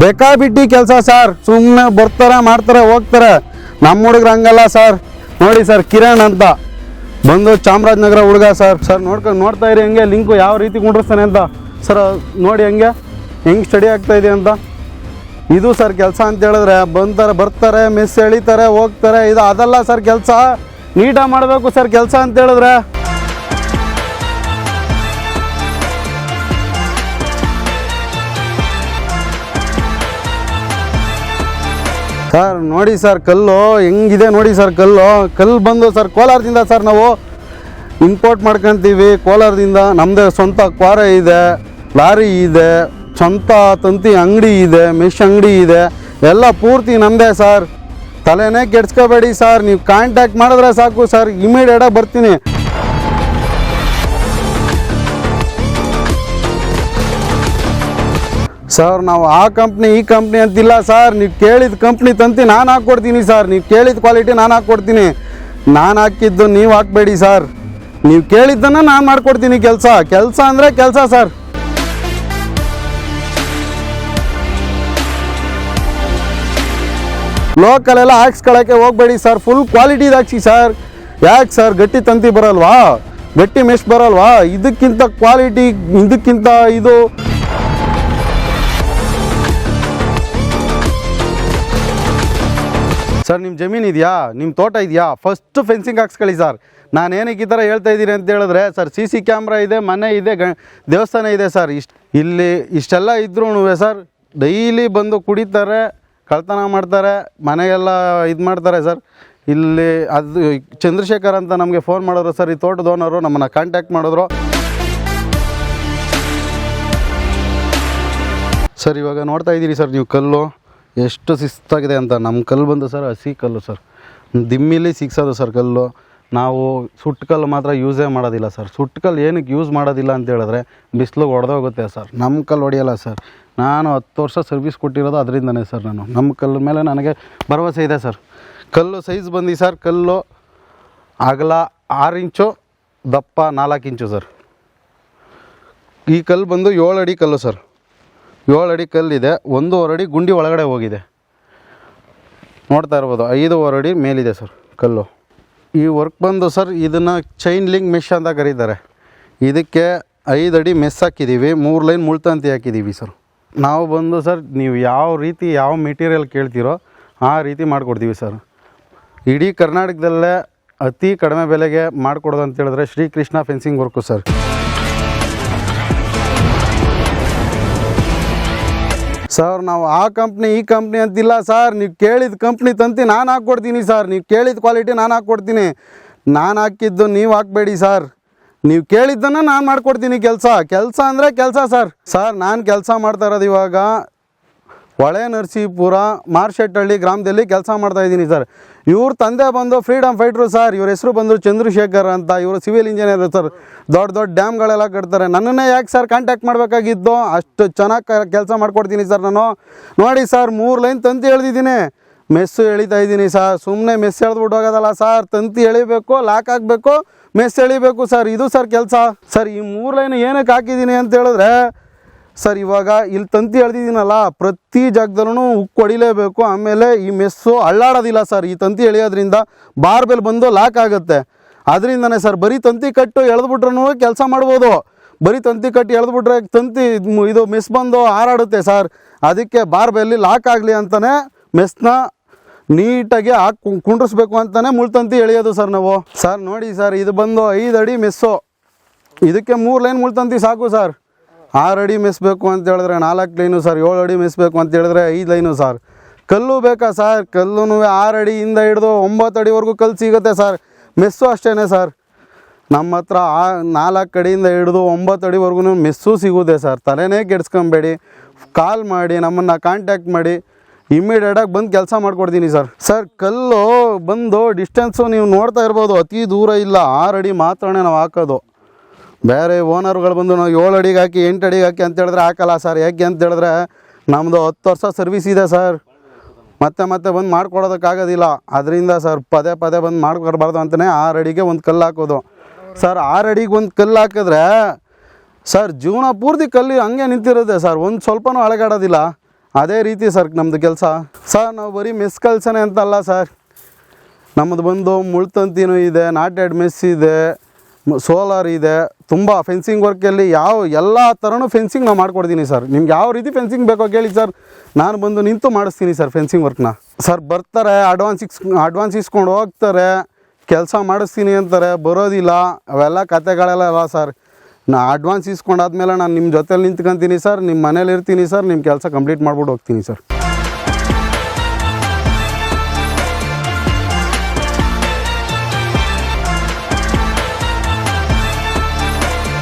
ಬೇಕಾಬಿಟ್ಟಿ ಕೆಲಸ ಸರ್ ಸುಮ್ಮನೆ ಬರ್ತಾರೆ, ಮಾಡ್ತಾರ, ಹೋಗ್ತಾರ. ನಮ್ಮ ಹುಡುಗ್ರು ಹಂಗಲ್ಲ ಸರ್. ನೋಡಿ ಸರ್, ಕಿರಣ್ ಅಂತ. ಬಂದು ಚಾಮರಾಜನಗರ ಹುಡುಗ ಸರ್. ಸರ್ ನೋಡ್ಕೊಂಡು ನೋಡ್ತಾ ಇರಿ ಹಂಗೆ ಲಿಂಕು ಯಾವ ರೀತಿ ಕುಂಡ್ರಿಸ್ತಾನೆ ಅಂತ. ಸರ್, ನೋಡಿ ಹಂಗೆ, ಹೆಂಗೆ ಸ್ಟಡಿ ಆಗ್ತಾ ಇದೆ ಅಂತ. ಇದು ಸರ್ ಕೆಲಸ ಅಂತ ಹೇಳಿದ್ರೆ, ಬಂತಾರೆ, ಬರ್ತಾರೆ ಮಿಸ್ ಎಳಿತಾರೆ, ಹೋಗ್ತಾರೆ, ಇದು ಅದಲ್ಲ ಸರ್ ಕೆಲಸ. ನೀಟಾಗಿ ಮಾಡಬೇಕು ಸರ್ ಕೆಲಸ ಅಂತ ಹೇಳಿದ್ರೆ. ಸರ್, ನೋಡಿ ಸರ್, ಕಲ್ಲು ಹೆಂಗಿದೆ ನೋಡಿ ಸರ್, ಕಲ್ಲು. ಕಲ್ಲು ಬಂದು ಸರ್, ಕೋಲಾರದಿಂದ ಸರ್ ನಾವು ಇಂಪೋರ್ಟ್ ಮಾಡ್ಕೊತೀವಿ ಕೋಲಾರದಿಂದ. ನಮ್ಮದೇ ಸ್ವಂತ ಕ್ವಾರೆ ಇದೆ, ಲಾರಿ ಇದೆ ಸ್ವಂತ ತಂತಿ ಅಂಗಡಿ ಇದೆ ಮಿಶ್ ಅಂಗಡಿ ಇದೆ. ಎಲ್ಲ ಪೂರ್ತಿ ನಮ್ಮದೇ ಸರ್. ತಲೆನೇ ಕೆಡ್ಸ್ಕೋಬೇಡಿ ಸರ್, ನೀವು ಕಾಂಟ್ಯಾಕ್ಟ್ ಮಾಡಿದ್ರೆ ಸಾಕು ಸರ್ ಇಮಿಡಿಯೇಟಾಗಿ ಬರ್ತೀನಿ. ಸರ್ ನಾವು ಆ ಕಂಪ್ನಿ ಈ ಕಂಪ್ನಿ ಅಂತಿಲ್ಲ ಸರ್ ನೀವು ಕೇಳಿದ ಕಂಪ್ನಿ ತಂತಿ ನಾನು ಹಾಕ್ಕೊಡ್ತೀನಿ ಸರ್ ನೀವು ಕೇಳಿದ ಕ್ವಾಲಿಟಿ ನಾನು ಹಾಕ್ಕೊಡ್ತೀನಿ. ನಾನು ಹಾಕಿದ್ದು ನೀವು ಹಾಕ್ಬೇಡಿ ಸರ್ ನೀವು ಕೇಳಿದ್ದನ್ನು ನಾನು ಮಾಡ್ಕೊಡ್ತೀನಿ ಕೆಲಸ. ಕೆಲಸ ಅಂದರೆ ಕೆಲಸ ಸರ್ ಲೋಕಲೆಲ್ಲ ಹಾಕ್ಸ್ಕೊಳ್ಳೋಕ್ಕೆ ಹೋಗ್ಬೇಡಿ ಸರ್ ಫುಲ್ ಕ್ವಾಲಿಟಿದು ಹಾಕ್ಸಿ ಸರ್ ಯಾಕೆ ಸರ್ ಗಟ್ಟಿ ತಂತಿ ಬರಲ್ವಾ? ಗಟ್ಟಿ ಮೆಶ್ ಬರಲ್ವಾ? ಇದಕ್ಕಿಂತ ಕ್ವಾಲಿಟಿ ಇದಕ್ಕಿಂತ ಇದು ಸರ್ ನಿಮ್ಮ ಜಮೀನು ಇದೆಯಾ? ನಿಮ್ಮ ತೋಟ ಇದೆಯಾ? ಫಸ್ಟ್ ಫೆನ್ಸಿಂಗ್ ಹಾಕ್ಸ್ಕೊಳ್ಳಿ ಸರ್. ನಾನು ಏನಕ್ಕೆ ಈ ಥರ ಹೇಳ್ತಾ ಇದ್ದೀನಿ ಅಂತ ಹೇಳಿದ್ರೆ, ಸರ್ ಸಿ ಸಿ ಕ್ಯಾಮ್ರಾ ಇದೆ, ಮನೆ ಇದೆ ಗ ದೇವಸ್ಥಾನ ಇದೆ ಸರ್. ಇಷ್ಟು ಇಲ್ಲಿ ಇಷ್ಟೆಲ್ಲ ಇದ್ರೂ ಸರ್, ಡೈಲಿ ಬಂದು ಕುಡಿತಾರೆ, ಕಳ್ತನ ಮಾಡ್ತಾರೆ ಮನೆಗೆಲ್ಲ ಇದು ಮಾಡ್ತಾರೆ ಸರ್. ಇಲ್ಲಿ ಅದು ಚಂದ್ರಶೇಖರ್ ಅಂತ ನಮಗೆ ಫೋನ್ ಮಾಡಿದ್ರು ಸರ್. ಈ ತೋಟದ ಓನರು ನಮ್ಮನ್ನು ಕಾಂಟ್ಯಾಕ್ಟ್ ಮಾಡಿದ್ರು. ಸರ್, ಇವಾಗ ನೋಡ್ತಾ ಇದ್ದೀರಿ ಸರ್ ನೀವು ಕಲ್ಲು. ಎಷ್ಟು ಶಿಸ್ತಾಗಿದೆ ಅಂತ ನಮ್ಮ ಕಲ್ಲು ಬಂದು ಸರ್ ಹಸಿ ಕಲ್ಲು ಸರ್. ದಿಮ್ಮಿಲಿ ಸಿಕ್ಸೋದು ಸರ್ ಕಲ್ಲು. ನಾವು ಸುಟ್ಟು ಕಲ್ಲು ಮಾತ್ರ ಯೂಸೇ ಮಾಡೋದಿಲ್ಲ ಸರ್. ಸುಟ್ಟು ಕಲ್ಲು ಏನಕ್ಕೆ ಯೂಸ್ ಮಾಡೋದಿಲ್ಲ ಅಂತ ಹೇಳಿದ್ರೆ ಬಿಸಿಲು ಹೊಡೆದೋಗುತ್ತೆ ಸರ್. ನಮ್ಮ ಕಲ್ಲು ಹೊಡೆಯಲ್ಲ ಸರ್. ನಾನು ಹತ್ತು ವರ್ಷ ಸರ್ವಿಸ್ ಕೊಟ್ಟಿರೋದು ಅದರಿಂದನೇ ಸರ್ ನಾನು. ನಮ್ಮ ಕಲ್ಲು ಮೇಲೆ ನನಗೆ ಭರವಸೆ ಇದೆ ಸರ್. ಕಲ್ಲು ಸೈಜ್ ಬಂದು ಸರ್, ಕಲ್ಲು ಅಗಲ ಆರು ಇಂಚು, ದಪ್ಪ ನಾಲ್ಕು ಇಂಚು ಸರ್. ಈ ಕಲ್ಲು ಬಂದು ಏಳು ಅಡಿ ಕಲ್ಲು ಸರ್. ಏಳು ಅಡಿ ಕಲ್ಲಿದೆ, ಒಂದೂವರೆ ಅಡಿ ಗುಂಡಿ ಒಳಗಡೆ ಹೋಗಿದೆ. ನೋಡ್ತಾ ಇರ್ಬೋದು, ಐದೂವರೆ ಅಡಿ ಮೇಲಿದೆ ಸರ್ ಕಲ್ಲು. ಈ ವರ್ಕ್ ಬಂದು ಸರ್ ಇದನ್ನು ಚೈನ್ ಲಿಂಕ್ ಮೆಶ್ ಅಂತ ಕರೀತಾರೆ. ಇದಕ್ಕೆ ಐದು ಅಡಿ ಮೆಸ್ ಹಾಕಿದ್ದೀವಿ ಮೂರು ಲೈನ್ ಮುಳ್ತಂತಿ ಹಾಕಿದ್ದೀವಿ ಸರ್. ನಾವು ಬಂದು ಸರ್, ನೀವು ಯಾವ ರೀತಿ ಯಾವ ಮೆಟೀರಿಯಲ್ ಕೇಳ್ತೀರೋ ಆ ರೀತಿ ಮಾಡಿಕೊಡ್ತೀವಿ ಸರ್. ಇಡೀ ಕರ್ನಾಟಕದಲ್ಲೇ ಅತಿ ಕಡಿಮೆ ಬೆಲೆಗೆ ಮಾಡಿಕೊಡೋದು ಅಂತ ಹೇಳಿದ್ರೆ Srikrishna fencing work sir. Sir, ನಾವು ಆ ಕಂಪ್ನಿ ಈ ಕಂಪ್ನಿ ಅಂತಿಲ್ಲ ಸರ್. ನೀವು ಕೇಳಿದ ಕಂಪ್ನಿ ತಂತಿ ನಾನು ಹಾಕ್ಕೊಡ್ತೀನಿ ಸರ್. ನೀವು ಕೇಳಿದ ಕ್ವಾಲಿಟಿ ನಾನು ಹಾಕ್ಕೊಡ್ತೀನಿ. ನಾನು ಹಾಕಿದ್ದು ನೀವು ಹಾಕ್ಬೇಡಿ ಸರ್. ನೀವು ಕೇಳಿದ್ದನ್ನು ನಾನು ಮಾಡ್ಕೊಡ್ತೀನಿ ಕೆಲಸ. ಕೆಲಸ ಅಂದರೆ ಕೆಲಸ ಸರ್. ಸರ್, ನಾನು ಕೆಲಸ ಮಾಡ್ತಾ ಇರೋದು ಇವಾಗ ಹೊಳೆ ನರಸೀಪುರ ಮಾರ್ಶೆಟ್ಟಹಳ್ಳಿ ಗ್ರಾಮದಲ್ಲಿ ಕೆಲಸ ಮಾಡ್ತಾ ಇದ್ದೀನಿ ಸರ್. ಇವ್ರ ತಂದೆ ಬಂದು ಫ್ರೀಡಮ್ ಫೈಟ್ರು ಸರ್. ಇವ್ರ ಹೆಸರು ಬಂದರು ಚಂದ್ರಶೇಖರ್ ಅಂತ. ಇವರು ಸಿವಿಲ್ ಇಂಜಿನಿಯರ್ ಸರ್. ದೊಡ್ಡ ದೊಡ್ಡ ಡ್ಯಾಮ್ಗಳೆಲ್ಲ ಕಟ್ತಾರೆ. ನನ್ನನ್ನೇ ಯಾಕೆ ಸರ್ ಕಾಂಟ್ಯಾಕ್ಟ್ ಮಾಡಬೇಕಾಗಿದ್ದು ಅಷ್ಟು ಚೆನ್ನಾಗಿ ಕೆಲಸ ಮಾಡ್ಕೊಡ್ತೀನಿ ಸರ್ ನಾನು. ನೋಡಿ ಸರ್, ಮೂರು ಲೈನ್ ತಂತಿ ಎಳ್ದಿದ್ದೀನಿ. ಮೆಸ್ಸು ಎಳಿತಾ ಇದ್ದೀನಿ ಸರ್. ಸುಮ್ಮನೆ ಮೆಸ್ ಎಳ್ದ್ಬಿಟ್ಟು ಹೋಗೋದಲ್ಲ ಸರ್. ತಂತಿ ಎಳಿಬೇಕು, ಲಾಕ್ ಹಾಕಬೇಕು, ಮೆಸ್ ಎಳಿಬೇಕು ಸರ್. ಇದು ಸರ್ ಕೆಲಸ. ಸರ್, ಈ ಮೂರು ಲೈನ್ ಏನಕ್ಕೆ ಹಾಕಿದ್ದೀನಿ ಅಂತ ಹೇಳಿದ್ರೆ ಸರ್, ಇವಾಗ ಇಲ್ಲಿ ತಂತಿ ಎಳ್ದಿದ್ದೀನಲ್ಲ, ಪ್ರತಿ ಜಾಗದಲ್ಲೂ ಉಕ್ಕು ಹೊಡಿಲೇಬೇಕು. ಆಮೇಲೆ ಈ ಮೆಸ್ಸು ಅಳ್ಳಾಡೋದಿಲ್ಲ ಸರ್, ಈ ತಂತಿ ಎಳೆಯೋದ್ರಿಂದ ಬಾರ್ಬೆಲ್ ಬಂದು ಲಾಕ್ ಆಗುತ್ತೆ. ಅದರಿಂದನೇ ಸರ್, ಬರೀ ತಂತಿ ಕಟ್ಟು ಎಳೆದ್ಬಿಟ್ರೂ ಕೆಲಸ ಮಾಡ್ಬೋದು. ಬರೀ ತಂತಿ ಕಟ್ಟಿ ಎಳೆದ್ಬಿಟ್ರೆ ತಂತಿ ಇದು ಮೆಸ್ ಬಂದು ಹಾರಾಡುತ್ತೆ ಸರ್. ಅದಕ್ಕೆ ಬಾರ್ಬೆಲ್ಲಿ ಲಾಕ್ ಆಗಲಿ ಅಂತಲೇ ಮೆಸ್ನ ನೀಟಾಗಿ ಹಾಕಿ ಕುಂಡ್ರಿಸ್ಬೇಕು ಅಂತಲೇ ಮುಳ್ತಂತಿ ಎಳೆಯೋದು ಸರ್ ನಾವು. ಸರ್, ನೋಡಿ ಸರ್, ಇದು ಬಂದು ಐದು ಅಡಿ ಮೆಸ್ಸು. ಇದಕ್ಕೆ ಮೂರು ಲೈನ್ ಮುಳ್ತಂತಿ ಸಾಕು ಸರ್. ಆರು ಅಡಿ ಮೆಸ್ಬೇಕು ಅಂತ ಹೇಳಿದ್ರೆ ನಾಲ್ಕು ಲೈನು ಸರ್, ಏಳು ಅಡಿ ಮೆಸ್ಬೇಕು ಅಂತ ಹೇಳಿದ್ರೆ ಐದು ಲೈನು ಸರ್. ಕಲ್ಲು ಬೇಕಾ ಸರ್? ಕಲ್ಲೂ ಆರು ಅಡಿಯಿಂದ ಹಿಡಿದು ಒಂಬತ್ತು ಅಡಿವರೆಗೂ ಕಲ್ಲು ಸಿಗುತ್ತೆ ಸರ್. ಮೆಸ್ಸು ಅಷ್ಟೇ ಸರ್. ನಮ್ಮ ಹತ್ರ ಆ ನಾಲ್ಕು ಅಡಿಯಿಂದ ಹಿಡಿದು ಒಂಬತ್ತು ಅಡಿವರೆಗೂ ಮೆಸ್ಸು ಸಿಗುತ್ತೆ ಸರ್. ತಲೆನೇ ಕೆಡ್ಸ್ಕೊಂಬೇಡಿ. ಕಾಲ್ ಮಾಡಿ, ನಮ್ಮನ್ನು ಕಾಂಟ್ಯಾಕ್ಟ್ ಮಾಡಿ. ಇಮ್ಮಿಡಿಯೇಟಾಗಿ ಬಂದು ಕೆಲಸ ಮಾಡ್ಕೊಡ್ತೀನಿ ಸರ್. ಸರ್, ಕಲ್ಲು ಬಂದು ಡಿಸ್ಟೆನ್ಸು ನೀವು ನೋಡ್ತಾ ಇರ್ಬೋದು. ಅತಿ ದೂರ ಇಲ್ಲ. ಆರು ಅಡಿ ಮಾತ್ರನೇ ನಾವು ಹಾಕೋದು. ಬೇರೆ ಓನರ್ಗಳು ಬಂದು ನಾವು ಏಳು ಅಡಿಗೆ ಹಾಕಿ, ಎಂಟು ಅಡಿಗೆ ಹಾಕಿ ಅಂತ ಹೇಳಿದ್ರೆ ಹಾಕಲ್ಲ ಸರ್. ಯಾಕೆ ಅಂತ ಹೇಳಿದ್ರೆ ನಮ್ಮದು ಹತ್ತು ವರ್ಷ ಸರ್ವಿಸ್ ಇದೆ ಸರ್. ಮತ್ತೆ ಮತ್ತೆ ಬಂದು ಮಾಡ್ಕೊಡೋದಕ್ಕಾಗೋದಿಲ್ಲ. ಅದರಿಂದ ಸರ್ ಪದೇ ಪದೇ ಬಂದು ಮಾಡ್ಕೊಡ್ಬಾರ್ದು ಅಂತಲೇ ಆರು ಅಡಿಗೆ ಒಂದು ಕಲ್ಲು ಹಾಕೋದು. ಸರ್, ಆರು ಅಡಿಗೆ ಒಂದು ಕಲ್ಲು ಹಾಕಿದ್ರೆ ಸರ್ ಜೀವನ ಪೂರ್ತಿ ಕಲ್ಲು ಹಂಗೆ ನಿಂತಿರುತ್ತೆ ಸರ್. ಒಂದು ಸ್ವಲ್ಪನೂ ಅಳಗಾಡೋದಿಲ್ಲ. ಅದೇ ರೀತಿ ಸರ್ ನಮ್ಮದು ಕೆಲಸ. ಸರ್, ನಾವು ಬರೀ ಮೆಸ್ ಕಲ್ಸನೆ ಅಂತಲ್ಲ ಸರ್. ನಮ್ಮದು ಬಂದು ಮುಳ್ತಂತಿನೂ ಇದೆ, ನಾಟೆಡ್ ಮೆಸ್ ಇದೆ. ಸೋಲಾರ್ ಇದೆ, ತುಂಬ ಫೆನ್ಸಿಂಗ್ ವರ್ಕಲ್ಲಿ ಯಾವ ಎಲ್ಲ ಥರನೂ ಫೆನ್ಸಿಂಗ್ ನಾವು ಮಾಡ್ಕೊಡ್ತೀನಿ ಸರ್ ನಿಮ್ಗೆ ಯಾವ ರೀತಿ ಫೆನ್ಸಿಂಗ್ ಬೇಕೋ ಕೇಳಿ ಸರ್ ನಾನು ಬಂದು ನಿಂತು ಮಾಡಿಸ್ತೀನಿ ಸರ್ ಫೆನ್ಸಿಂಗ್ ವರ್ಕ್ನ ಸರ್ ಬರ್ತಾರೆ ಅಡ್ವಾನ್ಸ್ ಇಸ್ ಅಡ್ವಾನ್ಸ್ ಇಸ್ಕೊಂಡು ಹೋಗ್ತಾರೆ, ಕೆಲಸ ಮಾಡಿಸ್ತೀನಿ ಅಂತಾರೆ, ಬರೋದಿಲ್ಲ, ಅವೆಲ್ಲ ಕತೆಗಳೆಲ್ಲ ಅಲ್ಲ ಸರ್ ನಾ ಅಡ್ವಾನ್ಸ್ ಇಸ್ಕೊಂಡಾದ್ಮೇಲೆ ನಾನು ನಿಮ್ಮ ಜೊತೆಲಿ ನಿಂತ್ಕೊಂತೀನಿ ಸರ್ ನಿಮ್ಮ ಮನೇಲಿ ಇರ್ತೀನಿ ಸರ್ ನಿಮ್ಮ ಕೆಲಸ ಕಂಪ್ಲೀಟ್ ಮಾಡ್ಬಿಟ್ಟು ಹೋಗ್ತೀನಿ ಸರ್